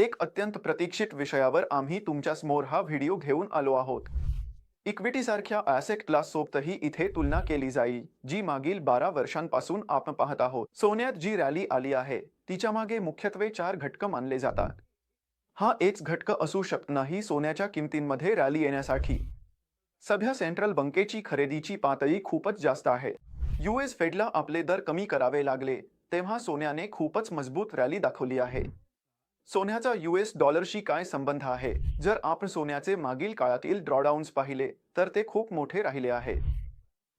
एक अत्यंत प्रतीक्षित विषयावर आम्ही तुमच्यासमोर हा व्हिडिओ घेऊन आलो आहोत. इक्विटी सारख्या ॲसेट क्लाससोबतही इथे तुलना केली जाईल जी मागील बारा वर्षांपासून आपण पाहत आहोत. सोन्यात जी रॅली आली आहे तिच्यामागे मुख्यत्वे चार घटक मानले जातात. हा एक घटक असू शकत नाही सोन्याच्या किमतींमध्ये रॅली येण्यासाठी. सध्या सेंट्रल बँकेची खरेदीची पातळी खूपच जास्त आहे. युएस फेडला आपले दर कमी करावे लागले तेव्हा सोन्याने खूपच मजबूत रॅली दाखवली आहे. सोन्याचा युएस डॉलरशी काय संबंध आहे? जर आपण सोन्याचे मागील काळातील ड्रॉडाऊन्स पाहिले तर ते खूप मोठे राहिले आहे.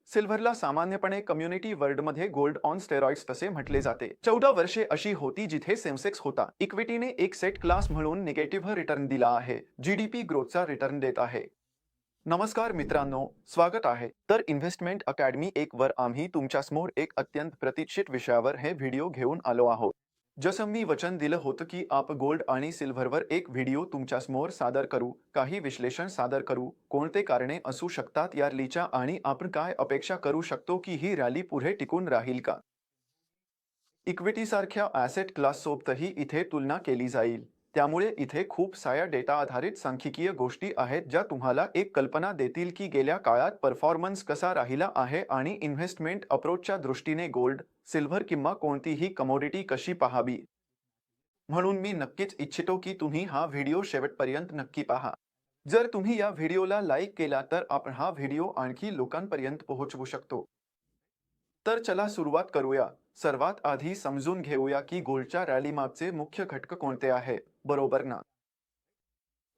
सिल्व्हरला सामान्यपणे कम्युनिटी वर्ल्डमध्ये गोल्ड ऑन स्टेरॉइड्स तसे म्हटले जाते. चौदा वर्षे अशी होती जिथे सेमसेक्स होता. इक्विटीने एक सेट क्लास म्हणून निगेटिव्ह रिटर्न दिला आहे. जीडीपी ग्रोथचा रिटर्न देत आहे. नमस्कार मित्रांनो स्वागत आहे. तर इन्व्हेस्टमेंट अकॅडमी एक वर आम्ही तुमच्यासमोर एक अत्यंत प्रतीक्षित विषयावर हे व्हिडिओ घेऊन आलो आहोत. जसं मी वचन दिलं होतं की आप गोल्ड आणि सिल्व्हरवर एक व्हिडिओ तुमच्यासमोर सादर करू काही विश्लेषण सादर करू कोणते कारणे असू शकतात या रॅलीच्या आणि आपण काय अपेक्षा करू शकतो की ही रॅली पुढे टिकून राहील का? इक्विटीसारख्या ॲसेट क्लाससोबतही इथे तुलना केली जाईल. त्यामुळे इथे खूप साया डेटा आधारित सांख्यिकीय गोष्टी आहेत ज्या तुम्हाला एक कल्पना देतील की गेल्या काळात परफॉर्मन्स कसा राहिला आहे आणि इन्व्हेस्टमेंट अप्रोचच्या दृष्टीने गोल्ड सिल्व्हर किंवा कोणतीही कमोडिटी कशी पाहावी? म्हणून मी नक्कीच इच्छितो की तुम्ही हा व्हिडिओ शेवटपर्यंत नक्की पहा. जर तुम्ही या व्हिडिओला लाईक केला तर आपण हा व्हिडिओ आणखी लोकांपर्यंत पोहोचवू शकतो. तर चला सुरुवात करूया. सर्वात आधी समजून घेऊया की गोल्डच्या रॅलीमागचे मुख्य घटक कोणते आहे बरोबर ना?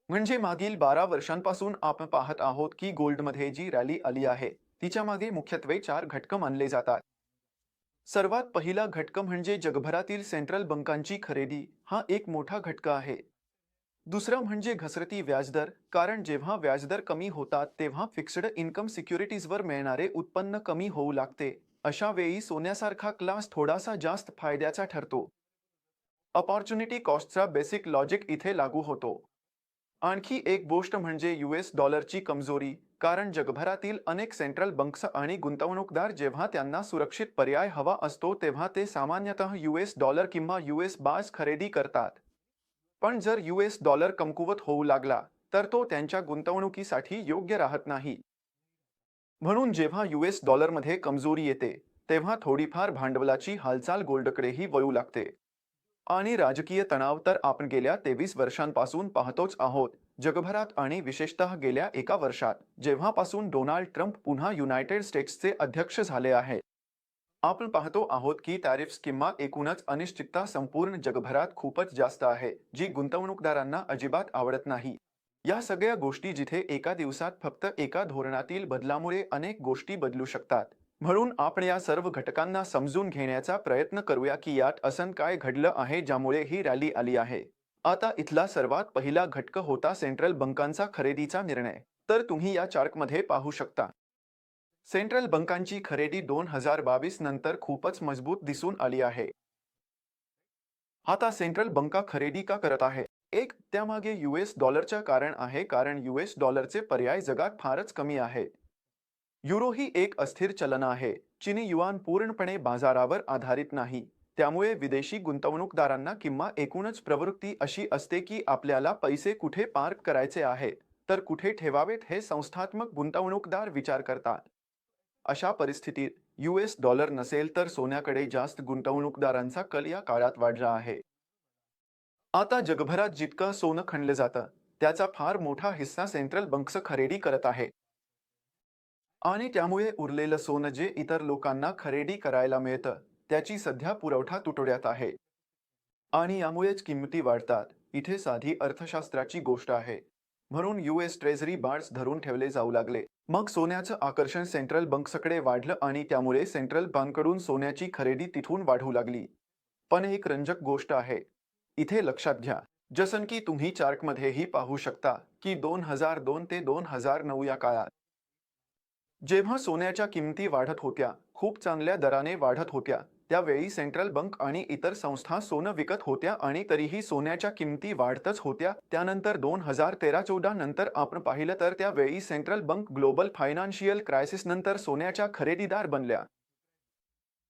म्हणजे मागील बारा वर्षांपासून आपण पाहत आहोत की गोल्डमध्ये जी रॅली आली आहे तिच्यामागे मुख्यत्वे चार घटक मानले जातात. सर्वात पहिला घटक म्हणजे जगभरातील सेंट्रल बँकांची खरेदी हा एक मोठा घटका आहे. दुसरा म्हणजे घसरती व्याजदर कारण जेव्हा व्याजदर कमी होतात तेव्हा फिक्स्ड इन्कम सिक्युरिटीजवर मिळणारे उत्पन्न कमी होऊ लागते. अशा वेळी सोन्यासारखा क्लास थोडासा जास्त फायद्याचा ठरतो. अपॉर्च्युनिटी कॉस्टचा बेसिक लॉजिक इथे लागू होतो. आणखी एक गोष्ट म्हणजे यू एस डॉलरची कमजोरी कारण जगभरातील अनेक सेंट्रल बँक्स आणि गुंतवणूकदार जेव्हा त्यांना सुरक्षित पर्याय हवा असतो तेव्हा ते सामान्यतः एस डॉलर किंवा युएस बाज खरेदी करतात. पण जर युएस डॉलर कमकुवत होऊ लागला तर तो त्यांच्या गुंतवणुकीसाठी योग्य राहत नाही. म्हणून जेव्हा युएस डॉलरमध्ये कमजोरी येते तेव्हा थोडीफार भांडवलाची हालचाल गोल्डकडेही वळू लागते. आणि राजकीय तणाव तर आपण गेल्या तेवीस वर्षांपासून पाहतोच आहोत. जगभरात आणि विशेषतः गेल्या एका वर्षात जेव्हापासून डोनाल्ड ट्रम्प पुन्हा युनायटेड स्टेट्सचे अध्यक्ष झाले आहेत. आपण पाहतो आहोत की टॅरिफ्स किंवा एकूणच अनिश्चितता संपूर्ण जगभरात खूपच जास्त आहे जी गुंतवणूकदारांना अजिबात आवडत नाही. या सगळ्या गोष्टी जिथे एका दिवसात फक्त एका धोरणातील बदलामुळे अनेक गोष्टी बदलू शकतात. म्हणून आपण या सर्व घटकांना समजून घेण्याचा प्रयत्न करूया की यात असं काय घडलं आहे ज्यामुळे ही रॅली आली आहे. आता इथला सर्वात पहिला घटक होता सेंट्रल बँकांचा खरेदीचा निर्णय. तर तुम्ही या चार्टमध्ये पाहू शकता. सेंट्रल बँकांची खरेदी दोन हजार बावीस नंतर खूपच मजबूत दिसून आली आहे. आता सेंट्रल बँका खरेदी का करत आहे? एक त्यामागे युएस डॉलरचं कारण आहे कारण युएस डॉलरचे पर्याय जगात फारच कमी आहेत. युरो ही एक अस्थिर चलन आहे. चिनी युआन पूर्णपणे बाजारावर आधारित नाही. त्यामुळे विदेशी गुंतवणूकदारांना किंवा एकूणच प्रवृत्ती अशी असते की आपल्याला पैसे कुठे पार्क करायचे आहे तर कुठे ठेवावेत हे संस्थात्मक गुंतवणूकदार विचार करतात. अशा परिस्थितीत युएस डॉलर नसेल तर सोन्याकडे जास्त गुंतवणूकदारांचा कल या काळात वाढला आहे. आता जगभरात जितकं सोनं खणलं जातं त्याचा फार मोठा हिस्सा सेंट्रल बँक्स खरेदी करत आहे. आणि त्यामुळे उरलेलं सोनं जे इतर लोकांना खरेदी करायला मिळतं त्याची सध्या पुरवठा तुटवड्यात आहे. आणि यामुळेच किंमती वाढतात. इथे साधी अर्थशास्त्राची गोष्ट आहे. म्हणून युएस ट्रेझरी बार्ड्स धरून ठेवले जाऊ लागले. मग सोन्याचं आकर्षण सेंट्रल बँक्सकडे वाढलं आणि त्यामुळे सेंट्रल बँककडून सोन्याची खरेदी तिथून वाढू लागली. पण एक रंजक गोष्ट आहे. इथे लक्षात घ्या. जसं की तुम्ही चार्टमध्येही पाहू शकता की दोन हजार दोन ते दोन हजार नऊ या काळात जेव्हा सोन्याच्या किमती वाढत होत्या खूप चांगल्या दराने वाढत होत्या. त्यावेळी सेंट्रल बँक आणि इतर संस्था सोनं विकत होत्या आणि तरीही सोन्याच्या किमती वाढतच होत्या. त्यानंतर दोन हजार तेरा चौदा नंतर आपण पाहिलं तर त्यावेळी central bank global financial crisis नंतर सोन्याच्या खरेदीदार बनल्या.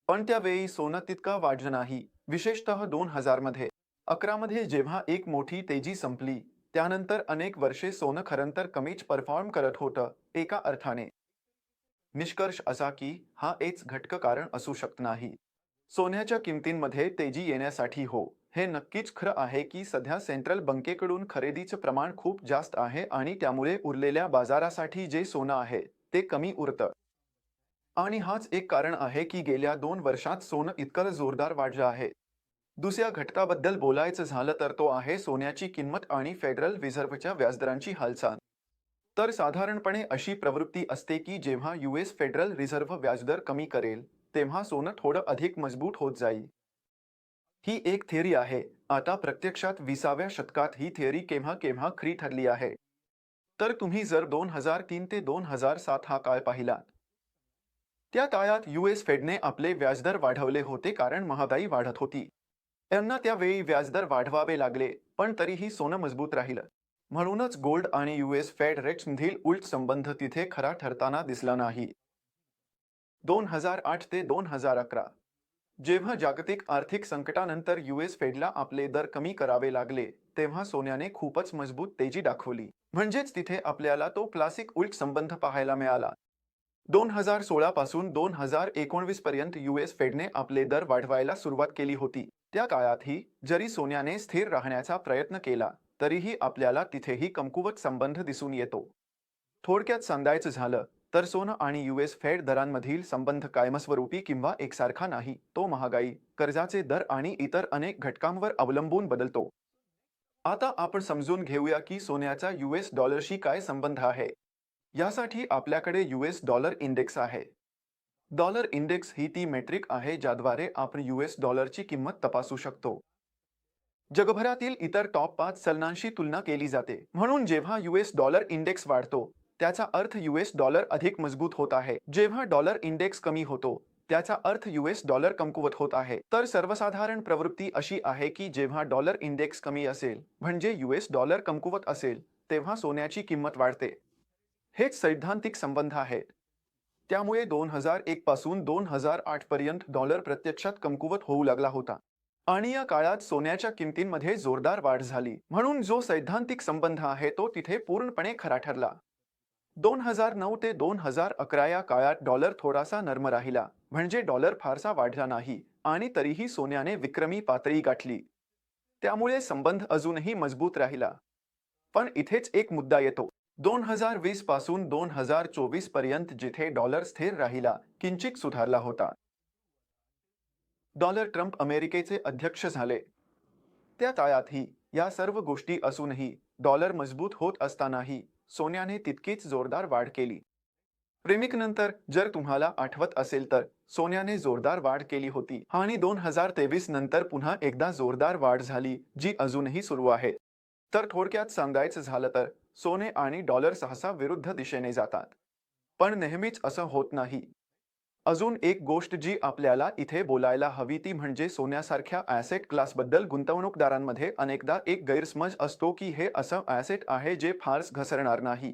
पण त्यावेळी सोनं तितका वाढलं नाही विशेषतः दोन हजारमध्ये. अकरामध्ये जेव्हा एक मोठी तेजी संपली त्यानंतर अनेक वर्षे सोनं खरंतर कमीच परफॉर्म करत होतं एका अर्थाने. निष्कर्ष असा की हा एक घटक कारण असू शकत नाही. सोन्याच्या किमतींमध्ये तेजी येण्यासाठी हो. हे नक्कीच खरं आहे की सध्या सेंट्रल बँकेकडून खरेदीचं प्रमाण खूप जास्त आहे आणि त्यामुळे उरलेल्या बाजारासाठी जे सोनं आहे ते कमी उरतं. आणि हाच एक कारण आहे की गेल्या दोन वर्षात सोनं इतकं जोरदार वाढलं आहे. दुसऱ्या घटकाबद्दल बोलायचं झालं तर तो आहे सोन्याची किंमत आणि फेडरल रिझर्व्हच्या व्याजदरांची हालचाल. तर साधारणपणे अशी प्रवृत्ती असते की जेव्हा यूएस फेडरल रिझर्व्ह व्याजदर कमी करेल तेव्हा सोनं थोडं अधिक मजबूत होत जाईल ही एक थेअरी आहे. आता प्रत्यक्षात विसाव्या शतकात ही थेअरी केव्हा केव्हा खरी ठरली आहे? तर तुम्ही जर दोन हजार तीन ते दोन हजार सात हा काळ पाहिला. त्या काळात युएस फेडने आपले व्याजदर वाढवले होते कारण महागाई वाढत होती. त्यांना त्यावेळी व्याजदर वाढवावे लागले पण तरीही सोनं मजबूत राहिलं. म्हणूनच गोल्ड आणि युएस फेड रेट्समधील उलट संबंध तिथे खरा ठरताना दिसला नाही. दोन हजार आठ ते दोन हजार अकरा जेव्हा जागतिक आर्थिक संकटानंतर यूएस फेडला आपले दर कमी करावे लागले तेव्हा सोन्याने खूपच मजबूत तेजी दाखवली. म्हणजेच तिथे आपल्याला तो क्लासिक उलट संबंध पाहायला मिळाला. दोन हजार सोळा पासून दोन हजार एकोणवीस पर्यंत युएस फेडने आपले दर वाढवायला सुरुवात केली होती. त्या काळातही जरी सोन्याने स्थिर राहण्याचा प्रयत्न केला तरीही आपल्याला तिथेही कमकुवत संबंध दिसून येतो. थोडक्यात सांगायचं झालं तर सोनं आणि यूएस फेड दरांमधील संबंध कायमस्वरूपी किंवा एकसारखा नाही तो महागाई कर्जाचे दर आणि इतर अनेक घटकांवर अवलंबून बदलतो. आता आपण समजून घेऊया की सोन्याचा यूएस डॉलरशी काय संबंध आहे. यासाठी आपल्याकडे यूएस डॉलर इंडेक्स आहे. डॉलर इंडेक्स ही ती मेट्रिक आहे ज्याद्वारे आपण यूएस डॉलरची किंमत तपासू शकतो. जगभरातील इतर टॉप पाच चलनांशी तुलना केली जाते. म्हणून जेव्हा यूएस डॉलर इंडेक्स वाढतो त्याचा अर्थ युएस डॉलर अधिक मजबूत होत आहे. जेव्हा डॉलर इंडेक्स कमी होतो त्याचा अर्थ युएस डॉलर कमकुवत होत आहे. तर सर्वसाधारण प्रवृत्ती अशी आहे की जेव्हा डॉलर इंडेक्स कमी असेल म्हणजे युएस डॉलर कमकुवत असेल तेव्हा सोन्याची किंमत वाढते. हेच सैद्धांतिक संबंध आहे त्यामुळे दोन हजार एक पासून दोन हजार आठ पर्यंत डॉलर प्रत्यक्षात कमकुवत होऊ लागला होता. आणि या काळात सोन्याच्या किमतींमध्ये जोरदार वाढ झाली. म्हणून जो सैद्धांतिक संबंध आहे तो तिथे पूर्णपणे खरा ठरला. दोन हजार नऊ ते दोन हजार अकरा या काळात डॉलर थोडासा नर्म राहिला. म्हणजे डॉलर फारसा वाढला नाही आणि तरीही सोन्याने विक्रमी पातळी गाठली. त्यामुळे संबंध अजूनही मजबूत राहिला. पण इथेच एक मुद्दा येतो. दोन हजार वीसपासून दोन हजार चोवीसपर्यंत जिथे डॉलर स्थिर राहिला किंचित सुधारला होता. डॉलर ट्रम्प अमेरिकेचे अध्यक्ष झाले. त्या काळातही या सर्व गोष्टी असूनही डॉलर मजबूत होत असतानाही सोन्याने तितकीच जोरदार वाढ केली. प्रेमिक नंतर जर तुम्हाला आठवत असेल तर सोन्याने जोरदार वाढ केली होती आणि दोन हजार तेवीस नंतर पुन्हा एकदा जोरदार वाढ झाली जी अजूनही सुरू आहे. तर थोडक्यात सांगायचं झालं तर सोने आणि डॉलर सहसा विरुद्ध दिशेने जातात. पण नेहमीच असं होत नाही. अजून एक गोष्ट जी आपल्याला इथे बोलायला हवी ती म्हणजे सोन्यासारख्या ॲसेट क्लासबद्दल गुंतवणूकदारांमध्ये अनेकदा एक गैरसमज असतो की हे असं ॲसेट आहे जे फारच घसरणार नाही.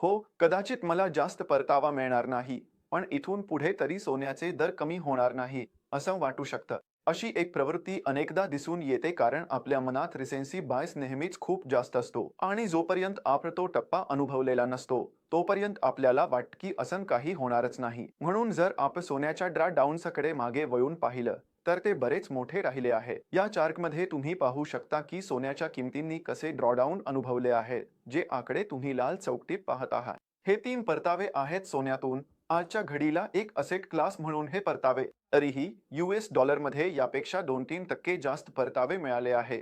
हो कदाचित मला जास्त परतावा मिळणार नाही पण इथून पुढे तरी सोन्याचे दर कमी होणार नाही असं वाटू शकतं. अशी एक प्रवृत्ती अनेकदा दिसून येते कारण आपल्या मनात रिसेन्सी बायस नेहमीच खूप जास्त असतो आणि जोपर्यंत आपण तो टप्पा अनुभवलेला नसतो तोपर्यंत आपल्याला वाटकी असं काही होणारच नाही. म्हणून जर आपण सोन्याच्या ड्रा डाऊन्सकडे मागे वळून पाहिलं तर ते बरेच मोठे राहिले आहे. या चार्टमध्ये तुम्ही पाहू शकता की सोन्याच्या किमतींनी कसे ड्रॉडाऊन अनुभवले आहे जे आकडे तुम्ही लाल चौकटीत पाहत आहात. हे तीन परतावे आहेत सोन्यातून. आजच्या घडीला एक असेट क्लास म्हणून हे परतावे. तरीही युएस डॉलरमध्ये यापेक्षा दोन तीन टक्के जास्त परतावे मिळाले आहे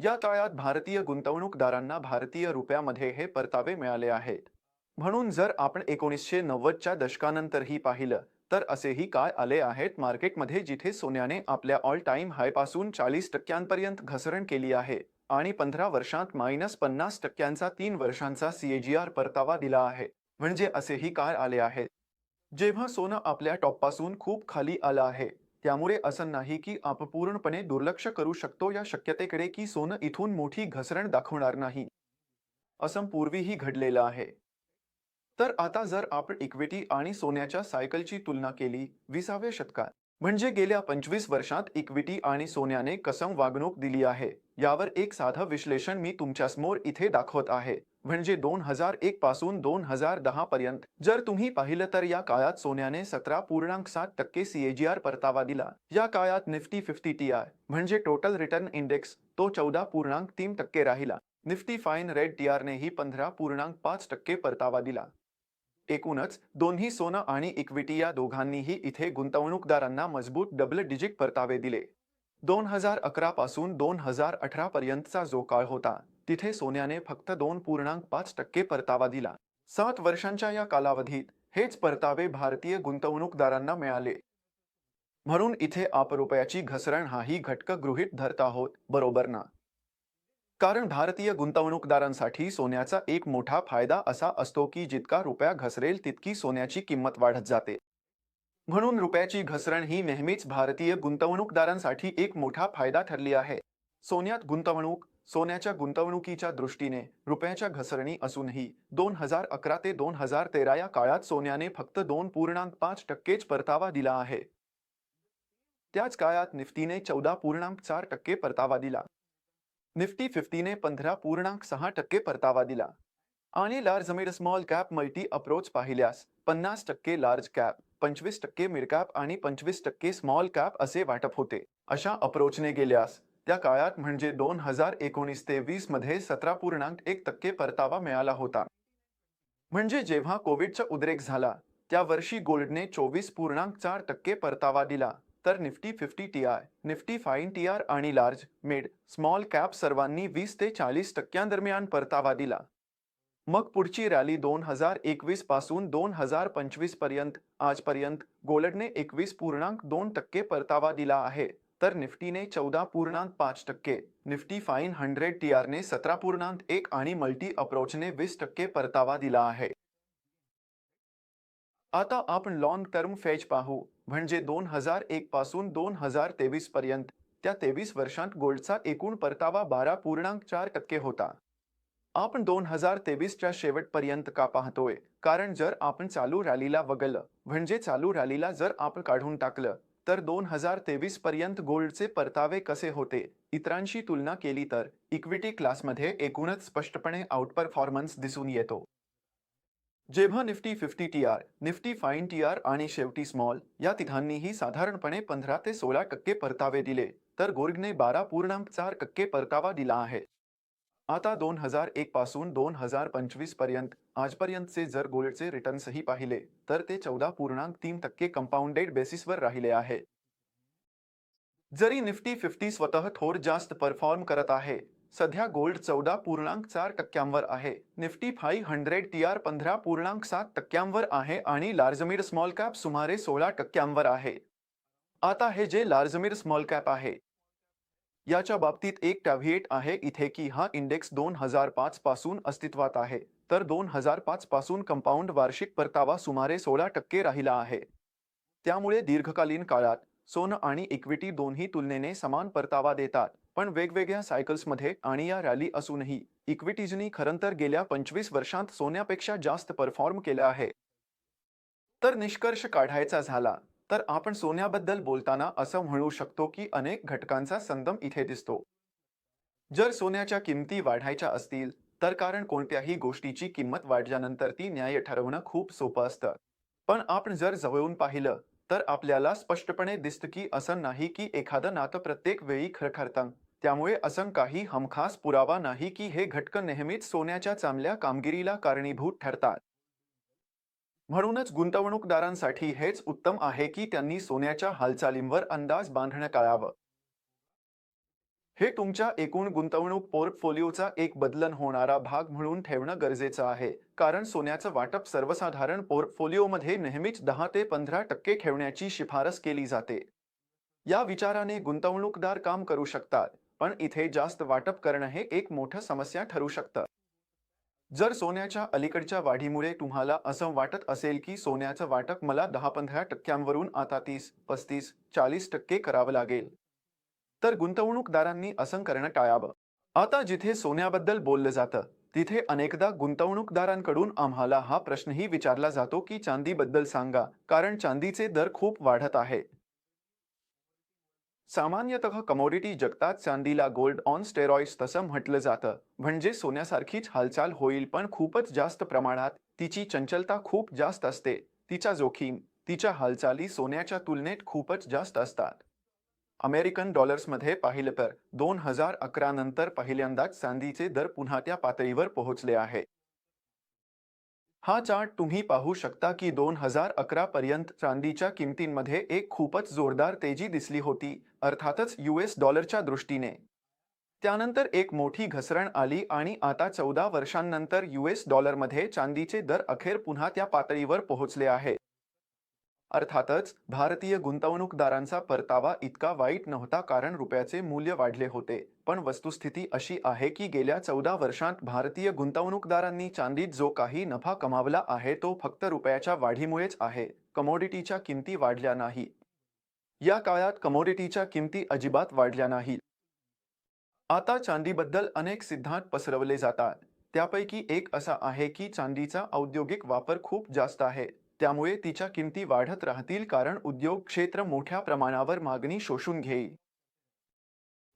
या काळात भारतीय गुंतवणूकदारांना भारतीय रुपयामध्ये हे परतावे मिळाले आहेत. म्हणून जर आपण एकोणीसशे नव्वदच्या दशकानंतरही पाहिलं तर असेही काय आले आहेत मार्केटमध्ये जिथे सोन्याने आपल्या ऑल टाइम हायपासून चाळीस टक्क्यांपर्यंत घसरण केली आहे आणि पंधरा वर्षांत मायनस पन्नास टक्क्यांचा तीन वर्षांचा सीएजीआर परतावा दिला आहे. म्हणजे असेही काय आले आहेत? जेव्हा सोनं आपल्या टॉपपासून खूप खाली आलं आहे त्यामुळे असं नाही की आपण पूर्णपणे दुर्लक्ष करू शकतो या शक्यतेकडे की सोनं इथून मोठी घसरण दाखवणार नाही. असं पूर्वीही घडलेलं आहे. तर आता जर आपण इक्विटी आणि सोन्याच्या सायकलची तुलना केली विसाव्या शतकात म्हणजे गेल्या पंचवीस वर्षात इक्विटी आणि सोन्याने कसम वागणूक दिली आहे. यावर एक साधं विश्लेषण मी तुमच्यासमोर इथे दाखवत आहे. म्हणजे दोन हजार एक पासून दोन हजार दहा पर्यंत जर तुम्ही पाहिलं तर या काळात सोन्याने सतरा पूर्णांक सात टक्के सीएजीआर परतावा दिला. या काळात निफ्टी फिफ्टी टी आय म्हणजे टोटल रिटर्न इंडेक्स तो चौदा पूर्णांक तीन टक्के राहिला. निफ्टी फाईन रेड टी आरनेही पंधरा पूर्णांक पाच टक्के परतावा दिला. एकूणच दोन्ही सोनं आणि इक्विटी या दोघांनीही इथे गुंतवणूकदारांना मजबूत डबल डिजिट परतावे दिले. दोन हजार अकरा पासून दोन हजार अठरा पर्यंतचा जो काळ होता तिथे सोन्याने फक्त दोन पूर्णांक पाच टक्के परतावा दिला. सात वर्षांच्या या कालावधीत हेच परतावे भारतीय गुंतवणूकदारांना मिळाले. म्हणून इथे आप रुपयाची घसरण हाही घटक गृहीत धरत आहोत बरोबर ना? कारण भारतीय गुंतवणूकदारांसाठी सोन्याचा एक मोठा फायदा असा असतो की जितका रुपया घसरेल तितकी सोन्याची किंमत वाढत जाते. म्हणून रुपयाची घसरण ही नेहमीच भारतीय गुंतवणूकदारांसाठी एक मोठा फायदा ठरली आहे. सोन्यात गुंतवणूक सोन्याच्या गुंतवणुकीच्या दृष्टीने रुपयाच्या घसरणी असूनही दोन हजार अकरा ते दोन हजार तेरा या काळात सोन्याने फक्त दोन पूर्णांक पाच टक्केच परतावा दिला आहे. त्याच काळात निफ्टीने चौदा पूर्णांक चार टक्के परतावा दिला. निफ्टी फिफ्टीने पंधरा पूर्णांक सहा टक्के परतावा दिला. आणि large mid small cap multi approach पाहिल्यास पन्नास टक्के लार्ज कॅप पंचवीस टक्के मिड कॅप आणि पंचवीस टक्के स्मॉल कॅप असे वाटप होते. अशा अप्रोचने गेल्यास त्या काळात म्हणजे दोन हजार एकोणीस ते वीसमध्ये सतरा पूर्णांक एक टक्के परतावा मिळाला होता. म्हणजे जेव्हा कोविडचा उद्रेक झाला त्या वर्षी गोल्डने चोवीस पूर्णांक चार टक्के परतावा दिला. तर Nifty fifty T I Nifty five T R आणि लार्ज मिड स्मॉल कॅप सर्वांनी वीस ते चाळीस टक्क्यांदरम्यान परतावा दिला. मग पुढची रॅली दोन हजार एकवीसपासून दोन हजार पंचवीसपर्यंत आजपर्यंत गोल्डने एकवीस पूर्णांक दोन टक्के परतावा दिला आहे. तर निफ्टीने चौदा पूर्णांक पाच टक्के निफ्टी फाईन हंड्रेड टी आरने सतरा पूर्णांक एक आणि मल्टी अप्रोचने वीस टक्के परतावा दिला आहे. आता आपण लॉंग टर्म फेज पाहू. म्हणजे दोन हजार एक पासून दोन हजार तेवीस पर्यंत. त्या तेवीस वर्षांत गोल्डचा एकूण परतावा बारा पूर्णांक चार टक्के होता. आपण दोन हजार तेवीसच्या शेवटपर्यंत का पाहतोय? कारण जर आपण चालू रॅलीला वगळलं म्हणजे चालू रॅलीला जर आपण काढून टाकलं तर दोन हजार तेवीस पर्यंत गोल्डचे परतावे कसे होते? इतरांशी तुलना केली तर इक्विटी क्लासमध्ये एकूणच स्पष्टपणे आउटपरफॉर्मन्स दिसून येतो. जेव्हा Nifty fifty T R Nifty five T R आणि शेवटी स्मॉल या तिघांनीही साधारणपणे पंधरा ते सोळा टक्के परतावे दिले तर गोर्गने बारा पूर्णांक चार टक्के परतावा दिला आहे. आता दोन हजार एक पासून दोन हजार पंचवीसपर्यंत आजपर्यंतचे जर गोल्डचे रिटर्न्सही पाहिले तर ते चौदा पूर्णांक तीन टक्के कंपाऊंडेड बेसिसवर राहिले आहे. जरी निफ्टी फिफ्टी स्वतः थोर जास्त परफॉर्म करत आहे सध्या गोल्ड चौदा पूर्णांक चार टक्क्यांवर आहे. Nifty five hundred T R पंधरा पूर्णांक सात टक्क्यांवर आहे आणि लार्जमीर स्मॉल कॅप सुमारे सोळा टक्क्यांवर आहे. आता हे जे लार्जमीर स्मॉल कॅप आहे याच्या बाबतीत एक टॅव्हिएट आहे इथे की हा इंडेक्स दोन हजार पाच पासून अस्तित्वात आहे. तर दोन हजार पाच पासून कंपाऊंड वार्षिक परतावा सुमारे सोळा टक्के राहिला आहे. त्यामुळे दीर्घकालीन काळात सोनं आणि इक्विटी दोन्ही तुलनेने समान परतावा देतात. पण वेगवेगळ्या सायकल्समध्ये आणि या रॅली असूनही इक्विटीजनी खरं तर गेल्या पंचवीस वर्षांत सोन्यापेक्षा जास्त परफॉर्म केलं आहे. तर निष्कर्ष काढायचा झाला तर आपण सोन्याबद्दल बोलताना असं म्हणू शकतो की अनेक घटकांचा संदम इथे दिसतो. जर सोन्याच्या किमती वाढायच्या असतील तर कारण कोणत्याही गोष्टीची किंमत वाढल्यानंतर ती न्याय ठरवणं खूप सोपं असतं. पण आपण जर जवळून पाहिलं तर आपल्याला स्पष्टपणे दिसतं की असं नाही की एखादं नातं प्रत्येक वेळी खरखरतं. त्यामुळे असं काही हमखास पुरावा नाही की हे घटक नेहमीच सोन्याच्या चांगल्या कामगिरीला कारणीभूत ठरतात. म्हणूनच गुंतवणूकदारांसाठी हेच उत्तम आहे की त्यांनी सोन्याच्या हालचालींवर अंदाज बांधणं टाळावं. हे तुमच्या एकूण गुंतवणूक पोर्टफोलिओचा एक बदलन होणारा भाग म्हणून ठेवणं गरजेचं आहे कारण सोन्याचं वाटप सर्वसाधारण पोर्टफोलिओमध्ये नेहमीच दहा ते पंधरा टक्के ठेवण्याची शिफारस केली जाते. या विचाराने गुंतवणूकदार काम करू शकतात. पण इथे जास्त वाटप करणं हे एक मोठं समस्या ठरू शकतं. जर सोन्याच्या अलीकडच्या वाढीमुळे तुम्हाला असं वाटत असेल की सोन्याचं वाटप मला दहा पंधरा टक्क्यांवरून आता तीस पस्तीस चाळीस टक्के करावं लागेल तर गुंतवणूकदारांनी असं करणं टाळावं. आता जिथे सोन्याबद्दल बोललं जातं तिथे अनेकदा गुंतवणूकदारांकडून आम्हाला हा प्रश्नही विचारला जातो की चांदीबद्दल सांगा कारण चांदीचे दर खूप वाढत आहे. सामान्यतः कमोडिटी जगतात चांदीला गोल्ड ऑन स्टेरॉइड्स तसं म्हटलं जातं. म्हणजे सोन्यासारखीच हालचाल होईल पण खूपच जास्त प्रमाणात तिची चंचलता खूप जास्त असते. तिच्या जोखीम तिच्या हालचाली सोन्याच्या तुलनेत खूपच जास्त असतात. अमेरिकन डॉलर्समध्ये पाहिलं तर दोन हजार अकरा नंतर पहिल्यांदाच चांदीचे दर पुन्हा त्या पातळीवर पोहोचले आहे. हा चार्ट तुम्ही पाहू शकता की दोन हजार अकरा पर्यंत चांदीच्या किमतींमध्ये एक खूपच जोरदार तेजी दिसली होती. अर्थातच यू एस डॉलरच्या दृष्टीने. त्यानंतर एक मोठी घसरण आली आणि आता चौदा वर्षांनंतर यू एस डॉलरमध्ये चांदीचे दर अखेर पुन्हा त्या पातळीवर पोहोचले आहे. अर्थातच भारतीय गुंतवणूकदारांचा परतावा इतका वाईट नव्हता कारण रुपयाचे मूल्य वाढले होते. पण वस्तुस्थिती अशी आहे की गेल्या चौदा वर्षांत भारतीय गुंतवणूकदारांनी चांदीत जो काही नफा कमावला आहे तो फक्त रुपयाच्या वाढीमुळेच आहे. कमोडिटीच्या किमती वाढल्या नाही. या काळात कमोडिटीच्या किमती अजिबात वाढल्या नाहीत. आता चांदीबद्दल अनेक सिद्धांत पसरवले जातात. त्यापैकी एक असा आहे की चांदीचा औद्योगिक वापर खूप जास्त आहे. त्यामुळे तिच्या किमती वाढत राहतील कारण उद्योग क्षेत्र मोठ्या प्रमाणावर मागणी शोषून घेईल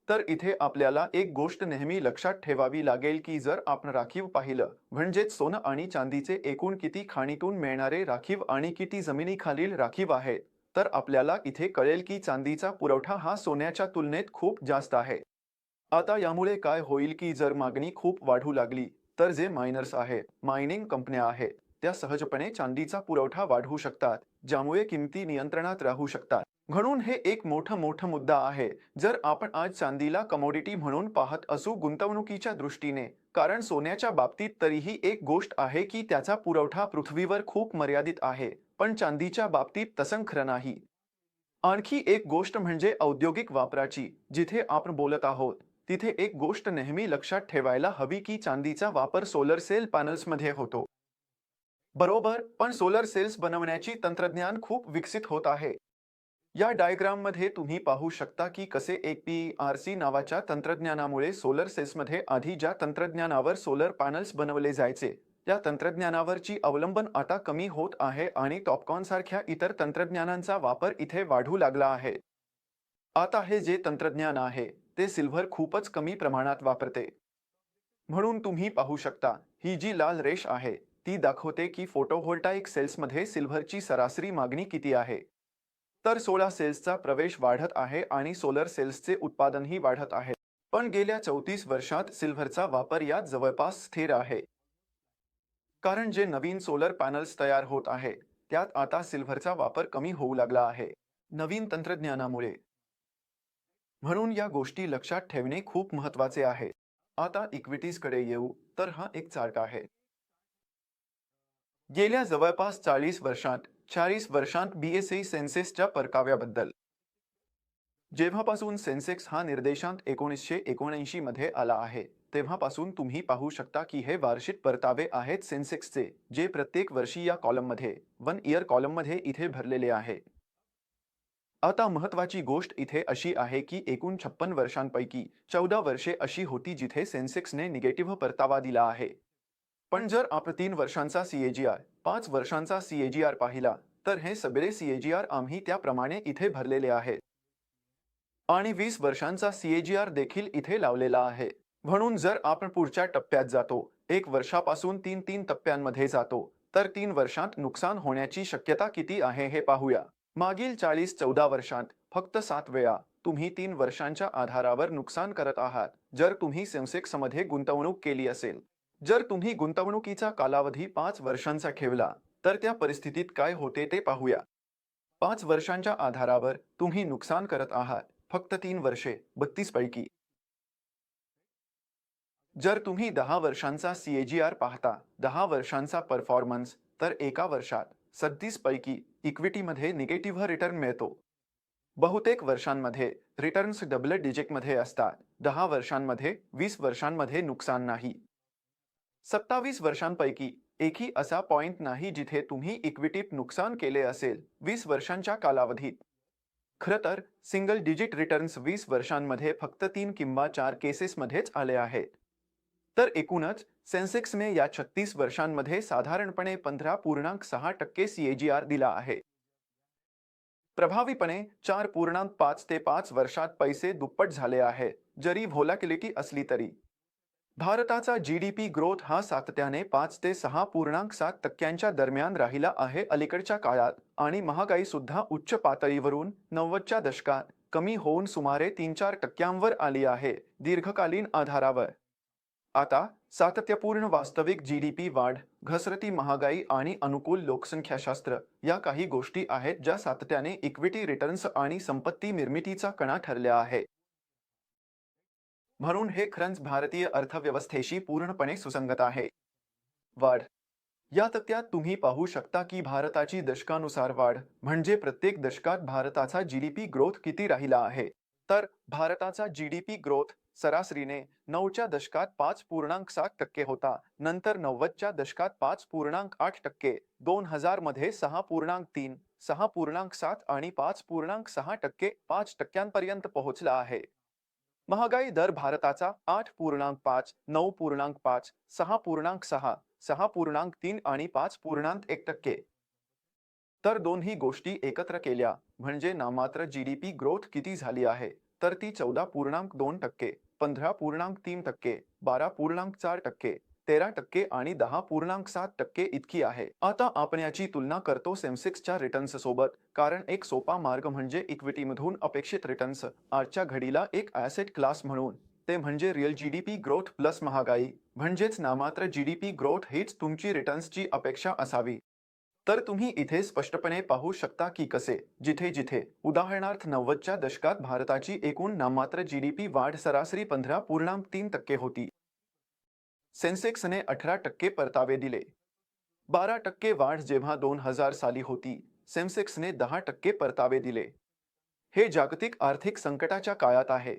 तर इथे आपल्याला एक गोष्ट नेहमी लक्षात ठेवावी लागेल की जर आपण राखीव पाहिलं म्हणजेच सोनं आणि चांदीचे एकूण किती खाणीतून मिळणारे राखीव आणि किती जमिनीखालील राखीव आहेत तर आपल्याला इथे कळेल की चांदीचा पुरवठा हा सोन्याच्या तुलनेत खूप जास्त आहे. आता यामुळे काय होईल की जर मागणी खूप वाढू लागली तर जे मायनर्स आहे मायनिंग कंपन्या आहेत त्या सहजपणे चांदीचा पुरवठा वाढवू शकतात ज्यामुळे किमती नियंत्रणात राहू शकतात. म्हणून हे एक मोठं मोठं मुद्दा आहे. जर आपण आज चांदीला कमोडिटी म्हणून पाहत असू गुंतवणुकीच्या दृष्टीने कारण सोन्याच्या बाबतीत तरीही एक गोष्ट आहे की त्याचा पुरवठा पृथ्वीवर खूप मर्यादित आहे. पण चांदीच्या बाबतीत तसं खरं नाही. आणखी एक गोष्ट म्हणजे औद्योगिक वापराची जिथे आपण बोलत आहोत तिथे एक गोष्ट नेहमी लक्षात ठेवायला हवी की चांदीचा वापर सोलर सेल पॅनल्समध्ये होतो. बरोबर पण सोलर सेल्स बनवण्याची तंत्रज्ञान खूप विकसित होत आहे. या डायग्राममध्ये तुम्ही पाहू शकता की कसे एक पी आर सी नावाच्या तंत्रज्ञानामुळे सोलर सेल्समध्ये आधी ज्या तंत्रज्ञानावर सोलर पॅनल्स बनवले जायचे त्या तंत्रज्ञानावरची अवलंबन आता कमी होत आहे आणि टॉपकॉनसारख्या इतर तंत्रज्ञानांचा वापर इथे वाढू लागला आहे. आता हे जे तंत्रज्ञान आहे ते सिल्व्हर खूपच कमी प्रमाणात वापरते. म्हणून तुम्ही पाहू शकता ही जी लाल रेष आहे ती दाखवते की फोटोव्होल्टाईक सेल्समध्ये सिल्व्हरची सरासरी मागणी किती आहे. तर सोळा सेल्सचा प्रवेश वाढत आहे आणि सोलर सेल्सचे उत्पादनही वाढत आहे. पण गेल्या चौतीस वर्षात सिल्व्हरचा वापर यात जवळपास स्थिर आहे. कारण जे नवीन सोलर पॅनल्स तयार होत आहे त्यात आता सिल्व्हरचा वापर कमी होऊ लागला आहे नवीन तंत्रज्ञानामुळे. म्हणून या गोष्टी लक्षात ठेवणे खूप महत्त्वाचे आहे. आता इक्विटीजकडे येऊ तर हा एक चार्ट आहे. गेल्या जवळपास चाळीस वर्षांत चाळीस वर्षांत बीएसई सेन्सेसच्या परकाव्याबद्दल. जेव्हापासून सेन्सेक्स हा निर्देशांत एकोणीसशे एकोणऐंशी मध्ये आला आहे तेव्हापासून तुम्ही पाहू शकता की हे वार्षिक परतावे आहेत सेन्सेक्सचे जे प्रत्येक वर्षी या कॉलममध्ये वन इयर कॉलममध्ये इथे भरलेले आहे. आता महत्वाची गोष्ट इथे अशी आहे की एकूण छप्पन वर्षांपैकी चौदा वर्षे अशी होती जिथे सेन्सेक्सने निगेटिव्ह परतावा दिला आहे. पण जर आपण तीन वर्षांचा सीएजीआर पाच वर्षांचा सीएजीआर पाहिला तर हे सगळे सीएजीआर आम्ही त्याप्रमाणे इथे भरलेले आहेत. आणि वीस वर्षांचा सीएजीआर देखील इथे लावलेला आहे. म्हणून जर आपण पुढच्या टप्प्यात जातो एक वर्षापासून तीन तीन टप्प्यांमध्ये जातो तर तीन वर्षांत नुकसान होण्याची शक्यता किती आहे हे पाहूया. मागील चाळीस चौदा वर्षांत फक्त सात वेळा तुम्ही तीन वर्षांच्या आधारावर नुकसान करत आहात जर तुम्ही सेन्सेक्समध्ये गुंतवणूक केली असेल. जर तुम्ही गुंतवणुकीचा कालावधी पाच वर्षांचा ठेवला तर त्या परिस्थितीत काय होते ते पाहूया. पाच वर्षांच्या आधारावर तुम्ही नुकसान करत आहात फक्त तीन वर्षे, बत्तीस पैकी. जर तुम्ही दहा वर्षांचा सीएजीआर पाहता, दहा वर्षांचा परफॉर्मन्स, तर एका वर्षात सदतीस पैकी इक्विटीमध्ये निगेटिव्ह रिटर्न मिळतो. बहुतेक वर्षांमध्ये रिटर्न्स डबल डिजिटमध्ये असतात, दहा वर्षांमध्ये, वीस वर्षांमध्ये नुकसान नाही. सत्तावीस वर्षांपैकी एकही असा पॉइंट नाही जिथे तुम्ही इक्विटीत नुकसान केले असेल, वीस वर्षांच्या कालावधीत. खरं तर सिंगल डिजिट रिटर्न्स वीस वर्षांमध्ये फक्त तीन किंवा चार केसेसमध्येच आले आहेत. तर एकूणच सेन्सेक्सने या छत्तीस वर्षांमध्ये साधारणपणे पंधरा पूर्णांक सहा टक्के सीएजीआर दिला आहे. प्रभावीपणे चार पूर्णांक पाच ते पाच वर्षात पैसे दुप्पट झाले आहे जरी व्होलॅटिलिटी असली तरी. भारताचा जी डी पी ग्रोथ हा सातत्याने पाच ते सहा पूर्णांक सात टक्क्यांच्या दरम्यान राहिला आहे अलीकडच्या काळात आणि महागाई सुद्धा उच्च पातळीवरून नव्वदच्या दशकात कमी होऊन सुमारे तीन चार टक्क्यांवर आली आहे दीर्घकालीन आधारावर. आता सातत्यपूर्ण वास्तविक जी डी पी वाढ घसरती महागाई आणि अनुकूल लोकसंख्याशास्त्र या काही गोष्टी आहेत ज्या सातत्याने इक्विटी रिटर्न्स आणि संपत्ती निर्मितीचा कणा ठरल्या आहे. म्हणून हे खरंच भारतीय अर्थव्यवस्थेशी पूर्णपणे सुसंगत आहे. वाढ. या तक्त्यात तुम्ही पाहू शकता की भारताची दशकानुसार वाढ म्हणजे प्रत्येक दशकात भारताचा जीडीपी ग्रोथ किती राहिला आहे? तर भारताचा जीडीपी ग्रोथ सरासरीने नऊच्या दशकात पाच पूर्णांक सात टक्के होता नंतर नव्वदच्या दशकात पाच पूर्णांक आठ टक्के दोन हजारमध्ये सहा पूर्णांक तीन सहा पूर्णांक सात आणि पाच पूर्णांक सहा टक्के पाच टक्क्यांपर्यंत पोहोचला आहे. महागाई दर भारताचा आठ पूर्णांक पाच नऊ पूर्णांक पाच सहा पूर्णांक सहा सहा पूर्णांक तीन आणि पाच पूर्णांक एक टक्के. तर दोन्ही गोष्टी एकत्र केल्या म्हणजे नामात्र जी डी पी ग्रोथ किती झाली आहे? तर ती चौदा पूर्णांक दोन टक्के पंधरा पूर्णांक तीन टक्के बारा पूर्णांक चार टक्के तेरा टक्के आणि दहा पूर्णांक सात टक्के इतकी आहे. आता आपण याची तुलना करतो सेन्सेक्सच्या रिटर्न्स सोबत कारण एक सोपा मार्ग म्हणजे इक्विटीमधून अपेक्षित रिटर्न्स आजच्या घडीला एक ॲसेट क्लास म्हणून ते म्हणजे रिअल पी ग्रोथ प्लस महागाई. म्हणजेच नामात्र जीडीपी ग्रोथ हीच तुमची रिटर्न्सची अपेक्षा असावी. तर तुम्ही इथे स्पष्टपणे पाहू शकता की कसे जिथे जिथे. उदाहरणार्थ नव्वदच्या दशकात भारताची एकूण नाममात्र जीडीपी वाढ सरासरी पंधरा पूर्णांक तीन टक्के होती. सेन्सेक्सने अठरा टक्के परतावे दिले। बारा टक्के वाढ जेव्हा दोन हज़ार साली होती सेन्सेक्सने दहा टक्के परतावे दिले। हे जागतिक आर्थिक संकटाच्या काळात आहे.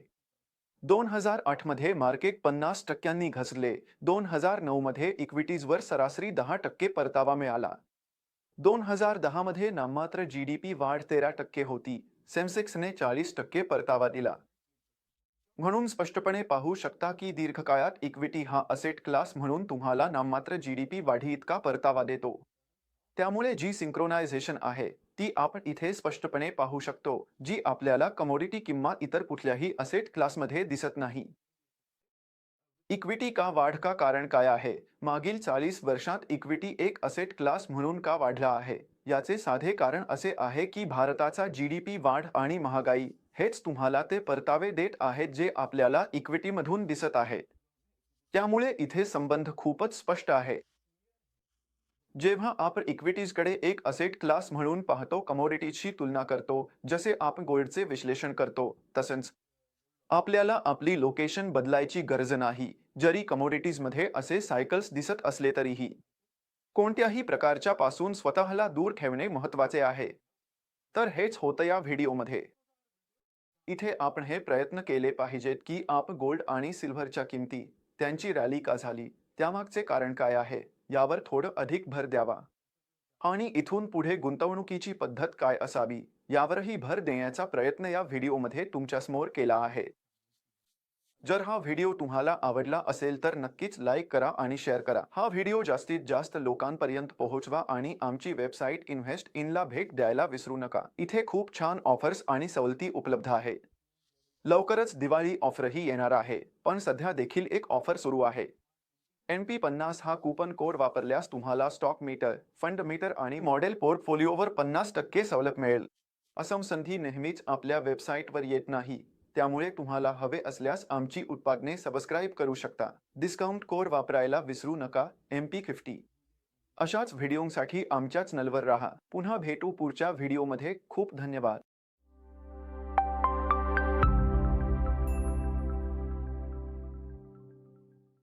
दोन हज़ार आठ मध्ये मार्केट पन्नास टक्क्यांनी घसरले. दोन हज़ार नऊ मध्ये इक्विटीजवर सरासरी दहा टक्के परतावा मिळाला. दोन हज़ार दहा मध्ये नाममात्र जी डी पी वाढ तेरा टक्के होती. सेन्सेक्सने चाळीस टक्के परतावा दिला. म्हणून स्पष्टपणे पाहू शकता की दीर्घकाळात इक्विटी हा असेट क्लास म्हणून तुम्हाला नाममात्र जी डी पी वाढी इतका परतावा देतो. त्यामुळे जी सिंक्रोनायझेशन आहे ती आपण इथे स्पष्टपणे पाहू शकतो जी आपल्याला कमोडिटी किंवा इतर कुठल्याही असेट क्लासमध्ये दिसत नाही. इक्विटी का वाढ का कारण काय आहे? मागील चाळीस वर्षात इक्विटी एक असेट क्लास म्हणून का वाढला आहे? याचे साधे कारण असे आहे की भारताचा जी डी पी वाढ आणि महागाई. हेच तुम्हाला ते परतावे देत आहेत जे आपल्याला इक्विटीमधून दिसत आहेत. त्यामुळे इथे संबंध खूपच स्पष्ट आहे. जेव्हा आपण इक्विटीजकडे एक असेट क्लास म्हणून पाहतो कमोडिटीजशी तुलना करतो जसे आपण गोल्डचे विश्लेषण करतो तसेच आपल्याला आपली लोकेशन बदलायची गरज नाही जरी कमोडिटीजमध्ये असे सायकल्स दिसत असले तरीही. कोणत्याही प्रकारच्या पासून स्वतःला दूर ठेवणे महत्त्वाचे आहे. तर हेच होतं या व्हिडिओमध्ये इथे आपण हे प्रयत्न केले पाहिजेत की आप गोल्ड आणि सिल्व्हरच्या किमती त्यांची रॅली का झाली त्यामागचे कारण काय आहे यावर थोडं अधिक भर द्यावा. आणि इथून पुढे गुंतवणुकीची पद्धत काय असावी यावरही भर देण्याचा प्रयत्न या व्हिडिओमध्ये तुमच्यासमोर केला आहे. जर हा व्हिडिओ तुम्हाला आवडला असेल तर नक्कीच लाईक करा आणि शेअर करा. हा व्हिडिओ जास्तीत जास्त लोकांपर्यंत पोहोचवा आणि आमची वेबसाईट इन्व्हेस्ट इनला भेट द्यायला विसरू नका. इथे खूप छान ऑफर्स आणि सवलती उपलब्ध आहे. लवकरच दिवाळी ऑफरही येणार आहे पण सध्या देखील एक ऑफर सुरू आहे. एन पी पन्नास हा कूपन कोड वापरल्यास तुम्हाला स्टॉक मीटर फंड मीटर आणि मॉडेल पोर्टफोलिओवर पन्नास टक्के सवलत मिळेल. असम संधी नेहमीच आपल्या वेबसाईटवर येत नाही. त्यामुळे तुम्हाला हवे असल्यास आमची उत्पादने सबस्क्राईब करू शकता. डिस्काउंट कोड वापरायला विसरू नका. एम पी फिफ्टी अशाच व्हिडिओसाठी आमच्या चॅनलवर राहा. पुन्हा भेटू पुढच्या व्हिडिओमध्ये खूप धन्यवाद.